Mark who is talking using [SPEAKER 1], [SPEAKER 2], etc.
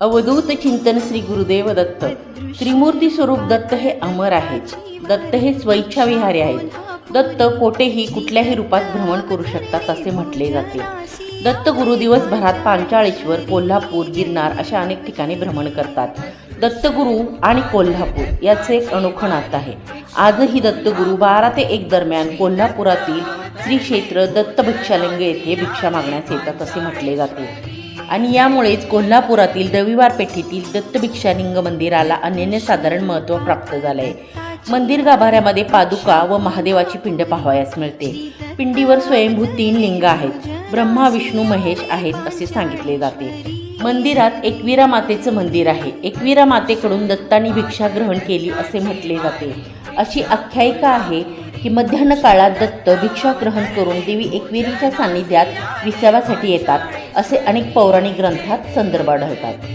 [SPEAKER 1] अवधूत चिंतन श्री गुरुदेव दत्त. त्रिमूर्ती स्वरूप दत्त हे अमर आहेत. दत्त हे स्वैच्छाविहारी आहेत. दत्त कोठेही कुठल्याही रूपात भ्रमण करू शकतात असे म्हटले जाते. दत्त गुरु दिवसभरात पांचाळेश्वर कोल्हापूर गिरनार अशा अनेक ठिकाणी भ्रमण करतात. दत्तगुरू आणि कोल्हापूर याचे एक अनोखं नातं आहे. आजही दत्तगुरू बारा ते एक दरम्यान कोल्हापुरातील श्री क्षेत्र दत्त भिक्षालिंग येथे भिक्षा मागण्यास येतात असे म्हटले जाते. आणि यामुळेच कोल्हापुरातील रविवार पेठेतील दत्त मंदिराला अनन्यसाधारण महत्त्व प्राप्त झालं आहे मंदिर गाभाऱ्यामध्ये पादुका व महादेवाची पिंड पाहावयास मिळते. पिंडीवर स्वयंभू तीन लिंग आहेत. ब्रह्मा विष्णू महेश आहेत असे सांगितले जाते. मंदिरात एकविरा मातेचं मंदिर आहे. एकवीरा मातेकडून दत्तांनी भिक्षा ग्रहण केली असे म्हटले जाते. अशी आख्यायिका आहे की मध्यान्ह काळात दत्त भिक्षा ग्रहण करून देवी एकविरीच्या सान्निध्यात विसाव्यासाठी येतात असे अनेक पौराणिक ग्रंथात संदर्भ आढळतात.